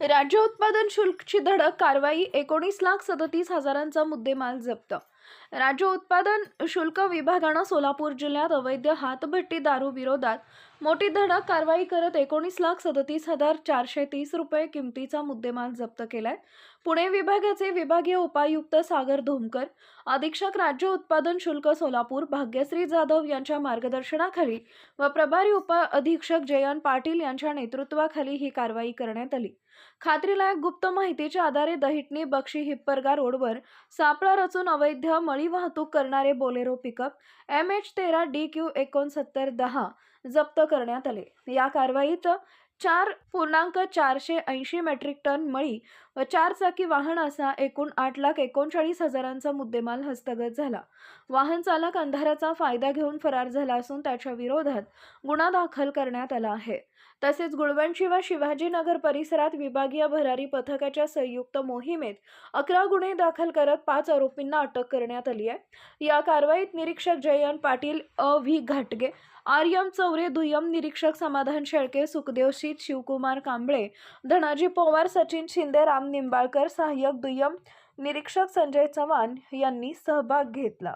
राज्य उत्पादन शुल्कची धडक कारवाई एकोणीस लाख सदतीस हजारांचा मुद्देमाल जप्त. राज्य उत्पादन शुल्क विभागानं सोलापूर जिल्ह्यात अवैध हातभट्टी दारू विरोधात मोठी धडक कारवाई करत एकोणीस लाख सदतीस हजार चारशे तीस रुपये किमतीचा मुद्देमाल जप्त केलाय. पुणे विभागाचे विभागीय उपायुक्त सागर धोमकर अधीक्षक राज्य उत्पादन शुल्क सोलापूर भाग्यश्री जाधव यांच्या मार्गदर्शनाखाली व प्रभारी उप अधीक्षक जयंत पाटील यांच्या नेतृत्वाखाली ही कारवाई करण्यात आली. खात्रीलायक गुप्त माहितीच्या आधारे दहिटणी बक्षी हिप्परगा रोडवर सापळा रचून अवैध मळी वाहतूक करणारे बोलेरो पिकअप एम एच तेरा डी क्यू एकोणसत्तर दहा जप्त करण्यात आले. या कारवाईत चार पूर्णांक चारशे ऐंशी मेट्रिक टन मळी व चार चाकी वाहन असा एकूण आठ लाख एकोणचाळीस हजारांचा मुद्देमाल हस्तगत झाला. वाहन चालक अंधाराचा फायदा घेऊन फरार झाला असून त्याच्या विरोधात गुन्हा दाखल करण्यात आला आहे. तसेच गुळवंशी व शिवाजीनगर परिसरात विभागीय भरारी पथकाच्या संयुक्त मोहिमेत अकरा गुन्हे दाखल करत पाच आरोपींना अटक करण्यात आली आहे. या कारवाईत निरीक्षक जयंत पाटील अ व्ही. घाटगे आर्यम चौरे दुय्यम निरीक्षक समाधान शेळके सुखदेव शीत शिवकुमार कांबळे धनाजी पवार सचिन शिंदे राम निंबाळकर सहाय्यक दुय्यम निरीक्षक संजय चव्हाण यांनी सहभाग घेतला.